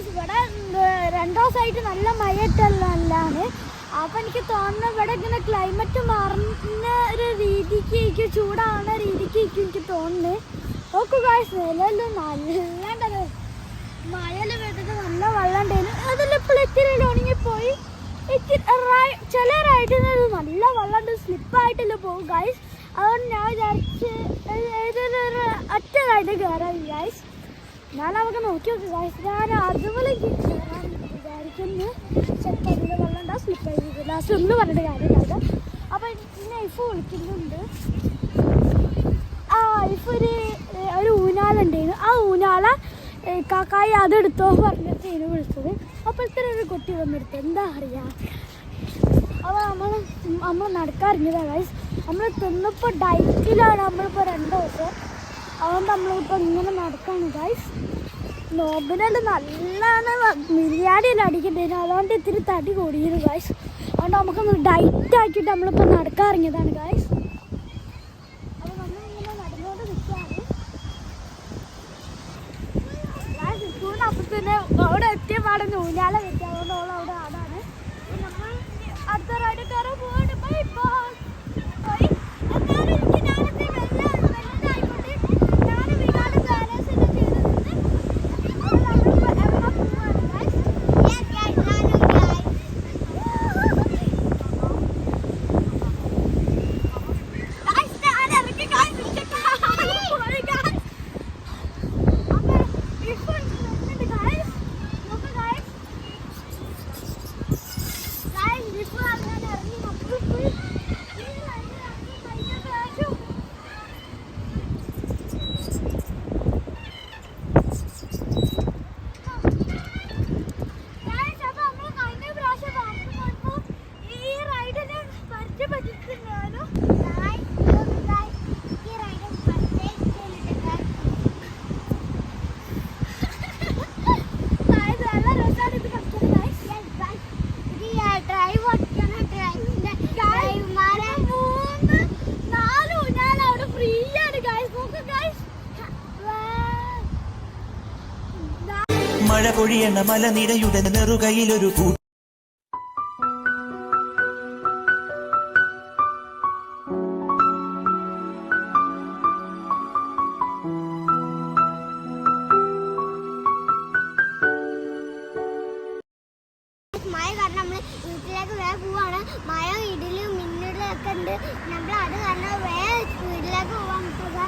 ഇവിടെ രണ്ടു ദിവസമായിട്ട് നല്ല മഴയിട്ടല്ലാണ് അപ്പൊ എനിക്ക് തോന്നുന്നു ഇവിടെ ഇങ്ങനെ ക്ലൈമറ്റ് മാറുന്ന ഒരു രീതിക്ക് എനിക്ക് ചൂടാവുന്ന രീതിക്ക് എനിക്ക് എനിക്ക് ഓക്കെ ഗായ്സ് നിലല്ലോ നിലയിലും നല്ല മഴയിൽ വീട്ടിൽ നല്ല വെള്ളം ഉണ്ടായിരുന്നു അതിലിപ്പോൾ ഇത്തിരി ഉണങ്ങിപ്പോയി. ഇത്തിരി ചിലരായിട്ട് ചില നല്ല വെള്ളം ഉണ്ട് സ്ലിപ്പായിട്ടല്ലേ പോകും ഗായ്സ് അതുകൊണ്ട് ഞാൻ വിചാരിച്ച് ഏതൊരു ഒറ്റ കയറാം ഗൈസ് ഞാൻ നമുക്ക് നോക്കി നോക്കി ഞാൻ അതുപോലെ വിചാരിക്കുന്നു ചിലപ്പോൾ അതിൽ വെള്ളം ഉണ്ടാവും സ്ലിപ്പായി ലാസ്റ്റ് ഒന്നും പറഞ്ഞിട്ട് കാര്യമില്ല. അപ്പം നൈഫ് വിളിക്കുന്നുണ്ട്. ആ ഇപ്പൊ ഒരു ഒരു ഊനാലുണ്ടായിരുന്നു ആ ഏ, കാക്കായി അതെടുത്തോ പറഞ്ഞിട്ട് ഇതിന് വിളിച്ചത്. അപ്പോൾ ഇത്ര ഒരു കുട്ടി വന്നെടുത്ത് എന്താ അറിയാ? അപ്പോൾ നമ്മൾ നമ്മൾ നടക്കാറിഞ്ഞതാ ഗൈസ് നമ്മൾ തിന്നപ്പോൾ ഡയറ്റിലാണ് നമ്മളിപ്പോൾ രണ്ട് ദിവസം അതുകൊണ്ട് നമ്മളിപ്പോൾ ഇങ്ങനെ നടക്കാണ് ഗൈസ് നോമ്പിനെല്ലാം നല്ലോണം ബിരിയാണിയെല്ലാം അടിക്കണ്ടായിരുന്നു അതുകൊണ്ട് ഇത്തിരി തടി കൂടിയിരുന്നു ഗൈസ് അതുകൊണ്ട് നമുക്കൊന്ന് ഡയറ്റ് ആക്കിയിട്ട് നമ്മളിപ്പോൾ നടക്കാറിങ്ങിയതാണ് ഗൈസ് അപ്പൊ തന്നെ അവിടെ എത്തിയ പാടെ ഊഞ്ഞാല വെച്ച് അതുകൊണ്ട് മഴ പൊഴിയണ മലനിരയുടെ നെറുകയിലൊരു കൂ വീട്ടിലേക്ക് വേറെ പോവാണ്. മഴ ഇടിലും മിന്നലും ഒക്കെ ഉണ്ട്. നമ്മൾ അത് കാരണം വേറെ വീട്ടിലേക്ക് പോവാൻ പറ്റുക